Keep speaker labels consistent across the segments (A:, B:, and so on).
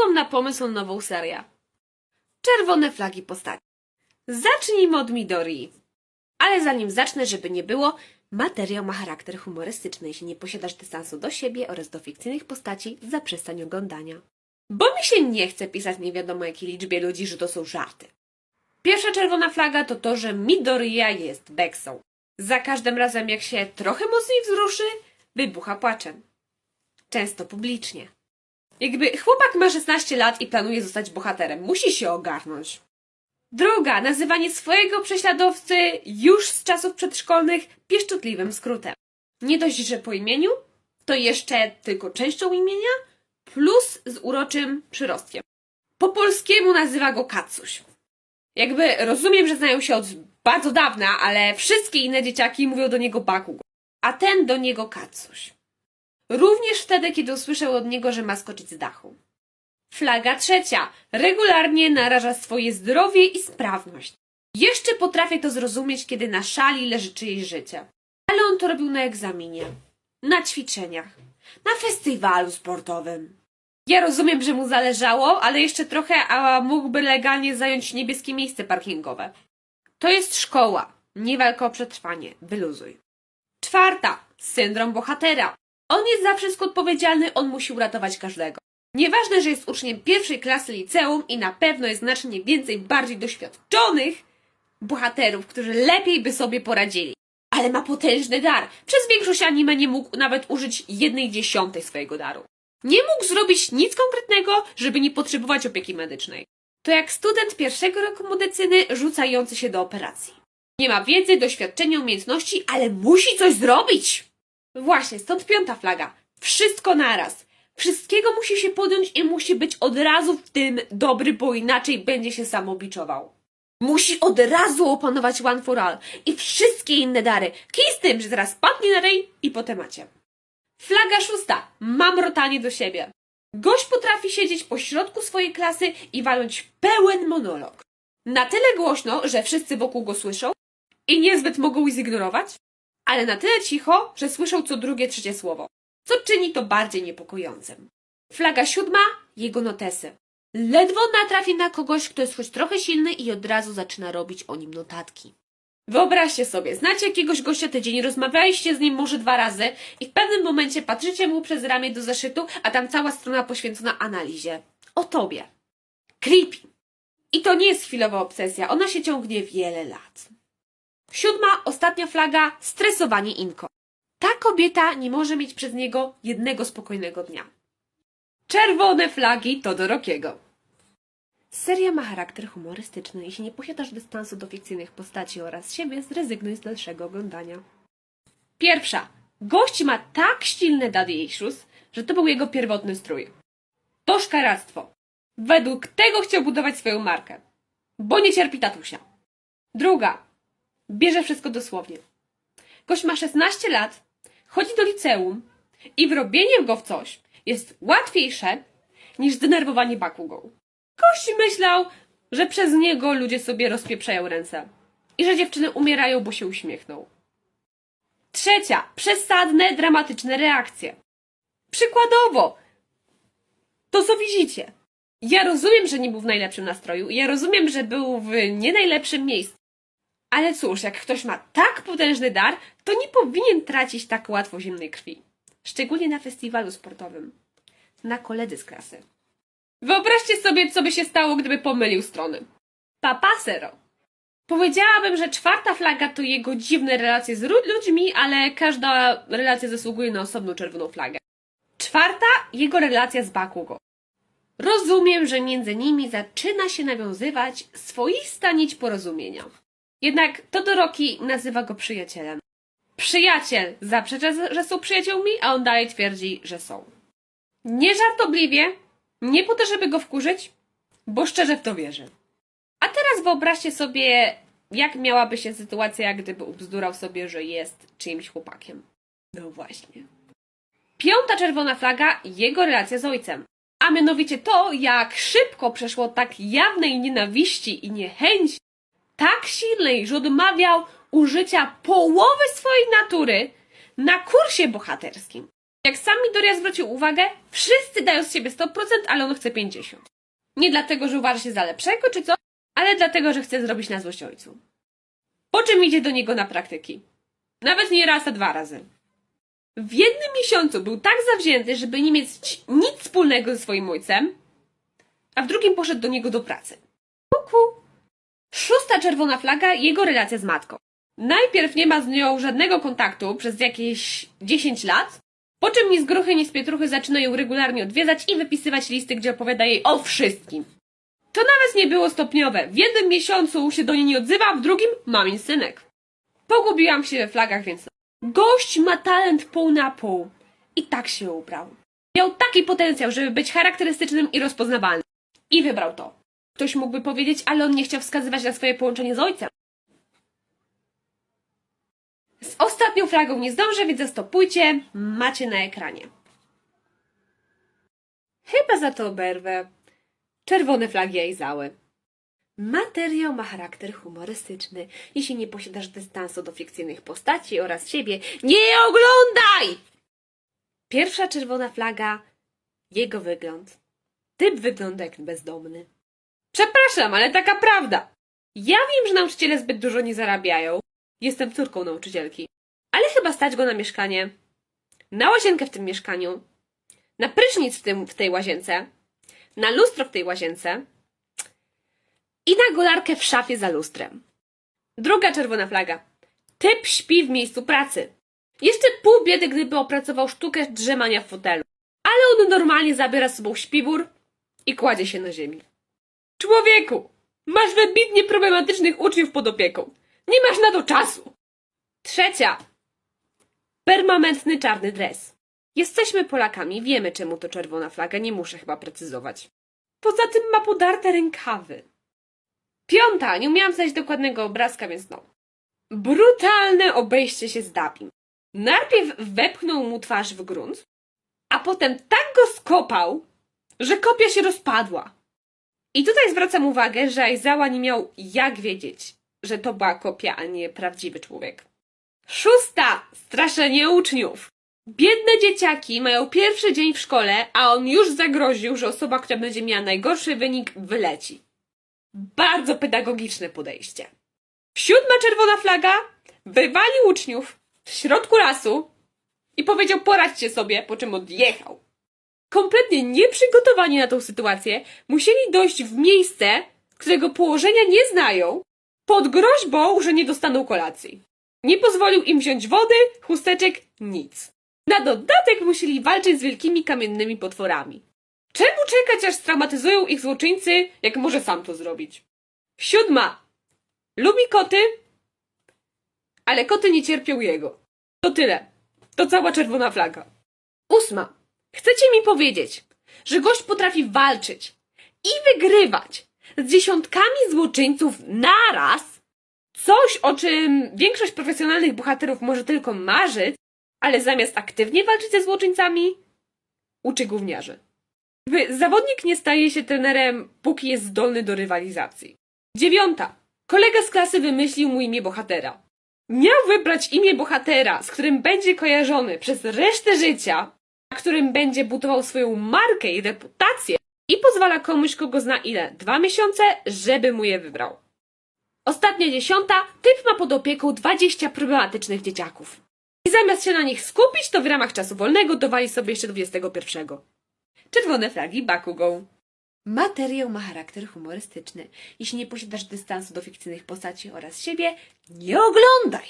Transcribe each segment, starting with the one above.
A: wpadłam na pomysł nową serię. Czerwone flagi postaci. Zacznijmy od Midori. Ale zanim zacznę, żeby nie było, materiał ma charakter humorystyczny. Jeśli nie posiadasz dystansu do siebie oraz do fikcyjnych postaci, zaprzestań oglądania. Bo mi się nie chce pisać nie wiadomo jakiej liczbie ludzi, że to są żarty. Pierwsza czerwona flaga to to, że Midoriya jest Beksą. Za każdym razem jak się trochę mocniej wzruszy, wybucha płaczem. Często publicznie. Jakby chłopak ma 16 lat i planuje zostać bohaterem, musi się ogarnąć. Druga, nazywanie swojego prześladowcy już z czasów przedszkolnych pieszczotliwym skrótem. Nie dość, że po imieniu, to jeszcze tylko częścią imienia, plus z uroczym przyrostkiem. Po polskiemu nazywa go Kacuś. Jakby rozumiem, że znają się od bardzo dawna, ale wszystkie inne dzieciaki mówią do niego Bakugo, a ten do niego Kacuś. Również wtedy, kiedy usłyszał od niego, że ma skoczyć z dachu. Flaga trzecia. Regularnie naraża swoje zdrowie i sprawność. Jeszcze potrafię to zrozumieć, kiedy na szali leży czyjeś życie. Ale on to robił na egzaminie, na ćwiczeniach, na festiwalu sportowym. Ja rozumiem, że mu zależało, ale jeszcze trochę, a mógłby legalnie zająć niebieskie miejsce parkingowe. To jest szkoła, nie walka o przetrwanie. Wyluzuj. Czwarta. Syndrom bohatera. On jest za wszystko odpowiedzialny, on musi uratować każdego. Nieważne, że jest uczniem pierwszej klasy liceum i na pewno jest znacznie więcej bardziej doświadczonych bohaterów, którzy lepiej by sobie poradzili. Ale ma potężny dar. Przez większość anime nie mógł nawet użyć jednej dziesiątej swojego daru. Nie mógł zrobić nic konkretnego, żeby nie potrzebować opieki medycznej. To jak student pierwszego roku medycyny rzucający się do operacji. Nie ma wiedzy, doświadczenia, umiejętności, ale musi coś zrobić! Właśnie, stąd piąta flaga. Wszystko naraz. Wszystkiego musi się podjąć i musi być od razu w tym dobry, bo inaczej będzie się samobiczował. Musi od razu opanować One for All i wszystkie inne dary. Kij z tym, że zaraz padnie na rej i po temacie. Flaga szósta. Mamrotanie do siebie. Gość potrafi siedzieć po środku swojej klasy i walnąć pełen monolog. Na tyle głośno, że wszyscy wokół go słyszą i niezbyt mogą zignorować, ale na tyle cicho, że słyszą co drugie, trzecie słowo, co czyni to bardziej niepokojącym. Flaga siódma, jego notesy. Ledwo natrafi na kogoś, kto jest choć trochę silny i od razu zaczyna robić o nim notatki. Wyobraźcie sobie, znacie jakiegoś gościa tydzień, rozmawialiście z nim może dwa razy i w pewnym momencie patrzycie mu przez ramię do zeszytu, a tam cała strona poświęcona analizie. O tobie. Creepy. I to nie jest chwilowa obsesja, ona się ciągnie wiele lat. Siódma, ostatnia flaga, stresowanie Inko. Ta kobieta nie może mieć przez niego jednego spokojnego dnia. Czerwone flagi to do Rokiego. Seria ma charakter humorystyczny. Jeśli nie posiadasz dystansu do fikcyjnych postaci oraz siebie, zrezygnuj z dalszego oglądania. Pierwsza. Gość ma tak silne daddy issues, że to był jego pierwotny strój. To szkaractwo. Według tego chciał budować swoją markę. Bo nie cierpi tatusia. Druga. Bierze wszystko dosłownie. Gość ma 16 lat, chodzi do liceum i wrobienie go w coś jest łatwiejsze niż zdenerwowanie Bakugą. Gość myślał, że przez niego ludzie sobie rozpieprzają ręce i że dziewczyny umierają, bo się uśmiechną. Trzecia. Przesadne, dramatyczne reakcje. Przykładowo, to co widzicie. Ja rozumiem, że nie był w najlepszym nastroju, ja rozumiem, że był w nie najlepszym miejscu. Ale cóż, jak ktoś ma tak potężny dar, to nie powinien tracić tak łatwo zimnej krwi. Szczególnie na festiwalu sportowym. Na koledzy z klasy. Wyobraźcie sobie, co by się stało, gdyby pomylił strony. Papa Sero. Powiedziałabym, że czwarta flaga to jego dziwne relacje z ludźmi, ale każda relacja zasługuje na osobną czerwoną flagę. Czwarta, jego relacja z Bakugo. Rozumiem, że między nimi zaczyna się nawiązywać swoista nić porozumienia. Jednak Todoroki nazywa go przyjacielem. Przyjaciel zaprzecza, że są przyjaciółmi, a on dalej twierdzi, że są. Nieżartobliwie, nie po to, żeby go wkurzyć, bo szczerze w to wierzę. A teraz wyobraźcie sobie, jak miałaby się sytuacja, gdyby ubzdurał sobie, że jest czyimś chłopakiem. No właśnie. Piąta czerwona flaga, jego relacja z ojcem. A mianowicie to, jak szybko przeszło tak jawnej nienawiści i niechęci, tak silnej, że odmawiał użycia połowy swojej natury na kursie bohaterskim. Jak sam Midoriya zwrócił uwagę, wszyscy dają z siebie 100%, ale on chce 50%. Nie dlatego, że uważa się za lepszego czy co, ale dlatego, że chce zrobić na złość ojcu. Po czym idzie do niego na praktyki. Nawet nie raz, a dwa razy. W jednym miesiącu był tak zawzięty, żeby nie mieć nic wspólnego ze swoim ojcem, a w drugim poszedł do niego do pracy. Kuku. Szósta czerwona flaga, jego relacja z matką. Najpierw nie ma z nią żadnego kontaktu przez jakieś 10 lat, po czym ni z gruchy, ni z pietruchy zaczyna ją regularnie odwiedzać i wypisywać listy, gdzie opowiada jej o wszystkim. To nawet nie było stopniowe. W jednym miesiącu się do niej nie odzywa, w drugim mamin synek. Pogubiłam się we flagach, więc gość ma talent pół na pół. I tak się ubrał. Miał taki potencjał, żeby być charakterystycznym i rozpoznawalnym. I wybrał to. Ktoś mógłby powiedzieć, ale on nie chciał wskazywać na swoje połączenie z ojcem. Z ostatnią flagą nie zdążę, więc zastopujcie. Macie na ekranie. Chyba za to oberwę. Czerwone flagi Aizały. Materiał ma charakter humorystyczny. Jeśli nie posiadasz dystansu do fikcyjnych postaci oraz siebie, nie oglądaj! Pierwsza czerwona flaga, jego wygląd. Typ wygląda jak bezdomny. Przepraszam, ale taka prawda. Ja wiem, że nauczyciele zbyt dużo nie zarabiają. Jestem córką nauczycielki. Ale chyba stać go na mieszkanie. Na łazienkę w tym mieszkaniu. Na prysznic w, tym, w tej łazience. Na lustro w tej łazience. I na golarkę w szafie za lustrem. Druga czerwona flaga. Typ śpi w miejscu pracy. Jeszcze pół biedy, gdyby opracował sztukę drzemania w fotelu. Ale on normalnie zabiera z sobą śpiwór i kładzie się na ziemi. Człowieku, masz wybitnie problematycznych uczniów pod opieką. Nie masz na to czasu. Trzecia. Permanentny czarny dres. Jesteśmy Polakami, wiemy czemu to czerwona flaga, nie muszę chyba precyzować. Poza tym ma podarte rękawy. Piąta, nie umiałam znaleźć dokładnego obrazka, więc no. Brutalne obejście się z Dabim. Najpierw wepchnął mu twarz w grunt, a potem tak go skopał, że kopia się rozpadła. I tutaj zwracam uwagę, że Aizawa nie miał jak wiedzieć, że to była kopia, a nie prawdziwy człowiek. Szósta! Straszenie uczniów. Biedne dzieciaki mają pierwszy dzień w szkole, a on już zagroził, że osoba, która będzie miała najgorszy wynik, wyleci. Bardzo pedagogiczne podejście. Siódma czerwona flaga wywalił uczniów w środku lasu i powiedział poradźcie sobie, po czym odjechał. Kompletnie nieprzygotowani na tą sytuację, musieli dojść w miejsce, którego położenia nie znają, pod groźbą, że nie dostaną kolacji. Nie pozwolił im wziąć wody, chusteczek, nic. Na dodatek musieli walczyć z wielkimi kamiennymi potworami. Czemu czekać, aż straumatyzują ich złoczyńcy, jak może sam to zrobić? Siódma. Lubi koty, ale koty nie cierpią jego. To tyle. To cała czerwona flaga. Ósma. Chcecie mi powiedzieć, że gość potrafi walczyć i wygrywać z dziesiątkami złoczyńców naraz? Coś, o czym większość profesjonalnych bohaterów może tylko marzyć, ale zamiast aktywnie walczyć ze złoczyńcami, uczy gówniarzy. Zawodnik nie staje się trenerem, póki jest zdolny do rywalizacji. Dziewiąta. Kolega z klasy wymyślił mu imię bohatera. Miał wybrać imię bohatera, z którym będzie kojarzony przez resztę życia, na którym będzie budował swoją markę i reputację i pozwala komuś, kogo zna ile? Dwa miesiące, żeby mu je wybrał. Ostatnia dziesiąta. Typ ma pod opieką 20 problematycznych dzieciaków. I zamiast się na nich skupić, to w ramach czasu wolnego dowali sobie jeszcze 21. Czerwone flagi Bakugą. Materiał ma charakter humorystyczny. Jeśli nie posiadasz dystansu do fikcyjnych postaci oraz siebie, nie oglądaj!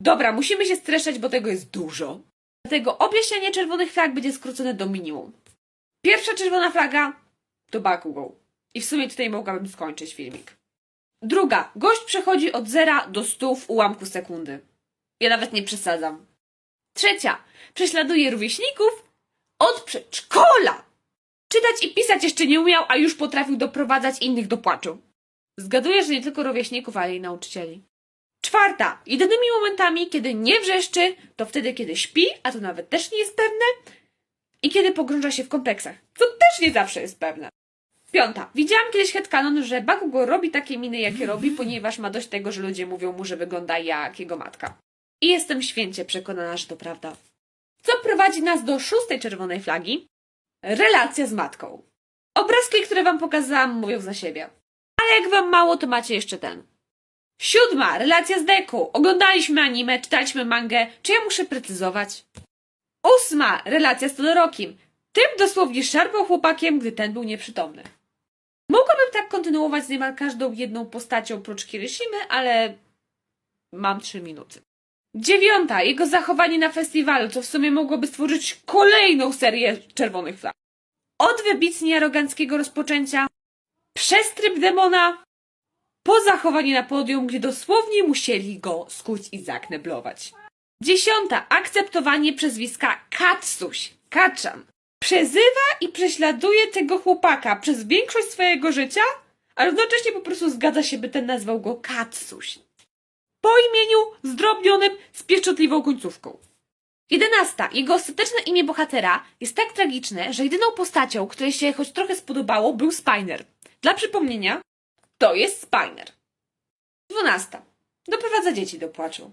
A: Dobra, musimy się streszczać, bo tego jest dużo. Dlatego objaśnienie czerwonych flag będzie skrócone do minimum. Pierwsza czerwona flaga to Bakugą. I w sumie tutaj mogłabym skończyć filmik. Druga. Gość przechodzi od zera do stu w ułamku sekundy. Ja nawet nie przesadzam. Trzecia. Prześladuje rówieśników od przedszkola. Czytać i pisać jeszcze nie umiał, a już potrafił doprowadzać innych do płaczu. Zgaduję, że nie tylko rówieśników, ale i nauczycieli. Czwarta. Jedynymi momentami, kiedy nie wrzeszczy, to wtedy, kiedy śpi, a to nawet też nie jest pewne, i kiedy pogrąża się w kompleksach, co też nie zawsze jest pewne. Piąta. Widziałam kiedyś headcanon, że Bakugo robi takie miny, jakie robi, ponieważ ma dość tego, że ludzie mówią mu, że wygląda jak jego matka. I jestem święcie przekonana, że to prawda. Co prowadzi nas do szóstej czerwonej flagi? Relacja z matką. Obrazki, które wam pokazałam, mówią za siebie. Ale jak wam mało, to macie jeszcze ten. Siódma, relacja z Deku. Oglądaliśmy anime, czytaliśmy mangę. Czy ja muszę precyzować? Ósma, relacja z Todorokim. Tym dosłownie szarpał chłopakiem, gdy ten był nieprzytomny. Mogłabym tak kontynuować z niemal każdą jedną postacią oprócz Kirishimy, ale mam trzy minuty. Dziewiąta, jego zachowanie na festiwalu, co w sumie mogłoby stworzyć kolejną serię czerwonych flag. Od wybitnie aroganckiego rozpoczęcia, przez tryb demona, po zachowanie na podium, gdzie dosłownie musieli go skuć i zakneblować. Dziesiąta, akceptowanie przezwiska Katsuś, Kaczan. Przezywa i prześladuje tego chłopaka przez większość swojego życia, a równocześnie po prostu zgadza się, by ten nazwał go Katsuś. Po imieniu zdrobnionym z pieszczotliwą końcówką. Jedenasta. Jego ostateczne imię bohatera jest tak tragiczne, że jedyną postacią, której się choć trochę spodobało, był Spiner. Dla przypomnienia, to jest Spiner. Dwunasta. Doprowadza dzieci do płaczu.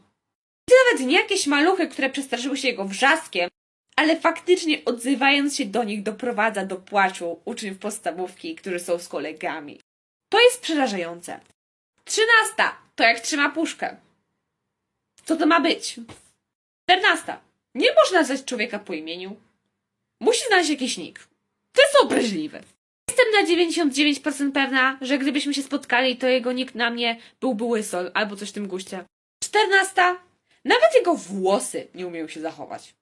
A: To nawet nie jakieś maluchy, które przestraszyły się jego wrzaskiem, ale faktycznie odzywając się do nich doprowadza do płaczu uczniów podstawówki, którzy są z kolegami. To jest przerażające. Trzynasta. To jak trzyma puszkę. Co to ma być? Czternasta. Nie można nazwać człowieka po imieniu. Musi znaleźć jakiś nick. To jest obraźliwe. Na 99% pewna, że gdybyśmy się spotkali, to jego nick na mnie byłby łysol albo coś w tym guście. Czternasta. Nawet jego włosy nie umieją się zachować.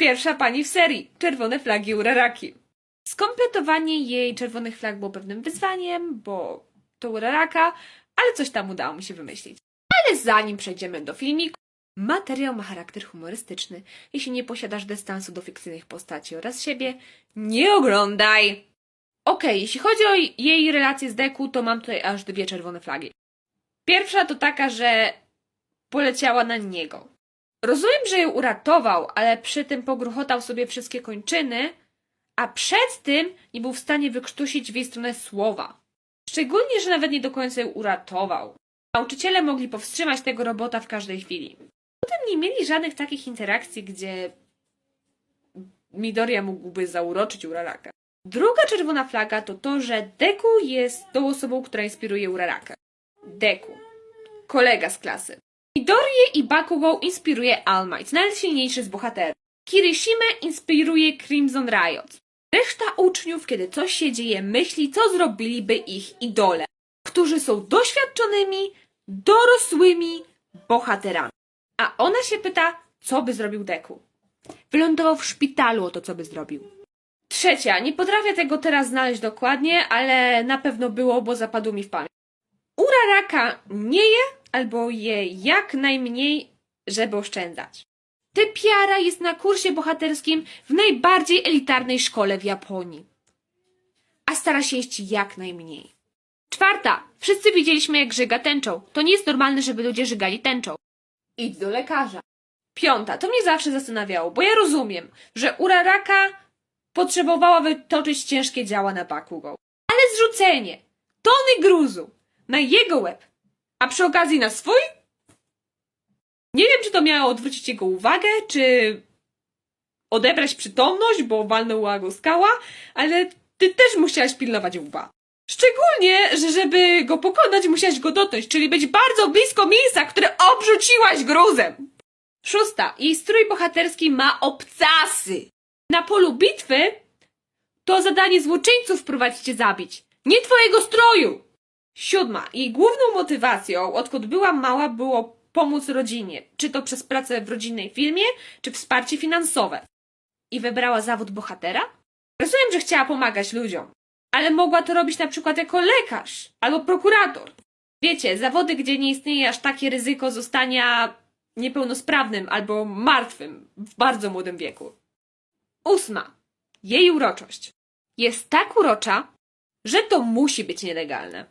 A: Pierwsza pani w serii. Czerwone flagi Uraraki. Skompletowanie jej czerwonych flag było pewnym wyzwaniem, bo to Uraraka, ale coś tam udało mi się wymyślić. Ale zanim przejdziemy do filmiku, materiał ma charakter humorystyczny. Jeśli nie posiadasz dystansu do fikcyjnych postaci oraz siebie, nie oglądaj! Okej, jeśli chodzi o jej relację z Deku, to mam tutaj aż dwie czerwone flagi. Pierwsza to taka, że poleciała na niego. Rozumiem, że ją uratował, ale przy tym pogruchotał sobie wszystkie kończyny, a przed tym nie był w stanie wykrztusić w jej stronę słowa. Szczególnie, że nawet nie do końca ją uratował. Nauczyciele mogli powstrzymać tego robota w każdej chwili. Potem nie mieli żadnych takich interakcji, gdzie Midoriya mógłby zauroczyć Uraraka. Druga czerwona flaga to to, że Deku jest tą osobą, która inspiruje Urarakę. Deku. Kolega z klasy. Midorię i Bakugo inspiruje All Might, najsilniejszy z bohaterów. Kirishime inspiruje Crimson Riot. Reszta uczniów, kiedy coś się dzieje, myśli, co zrobiliby ich idole, którzy są doświadczonymi, dorosłymi bohaterami. A ona się pyta, co by zrobił Deku. Wylądował w szpitalu o to, co by zrobił. Trzecia, nie potrafię tego teraz znaleźć dokładnie, ale na pewno było, bo zapadło mi w pamięć. Uraraka nie je albo je jak najmniej, żeby oszczędzać. Typiara jest na kursie bohaterskim w najbardziej elitarnej szkole w Japonii. A stara się jeść jak najmniej. Czwarta. Wszyscy widzieliśmy, jak żyga tęczą. To nie jest normalne, żeby ludzie żygali tęczą. Idź do lekarza. Piąta. To mnie zawsze zastanawiało, bo ja rozumiem, że Uraraka potrzebowała wytoczyć ciężkie działa na Bakugo. Ale zrzucenie tony gruzu na jego łeb, a przy okazji na swój? Nie wiem, czy to miało odwrócić jego uwagę, czy odebrać przytomność, bo walnęła go skała, ale ty też musiałaś pilnować łba. Szczególnie, że żeby go pokonać, musiałaś go dotknąć, czyli być bardzo blisko miejsca, które obrzuciłaś gruzem. Szósta. Jej strój bohaterski ma obcasy. Na polu bitwy to zadanie złoczyńców wprowadzić cię zabić, nie twojego stroju. Siódma. Jej główną motywacją, odkąd była mała, było pomóc rodzinie, czy to przez pracę w rodzinnej firmie, czy wsparcie finansowe. I wybrała zawód bohatera? Rozumiem, że chciała pomagać ludziom, ale mogła to robić na przykład jako lekarz albo prokurator. Wiecie, zawody, gdzie nie istnieje aż takie ryzyko zostania niepełnosprawnym albo martwym w bardzo młodym wieku. Ósma. Jej uroczość. Jest tak urocza, że to musi być nielegalne.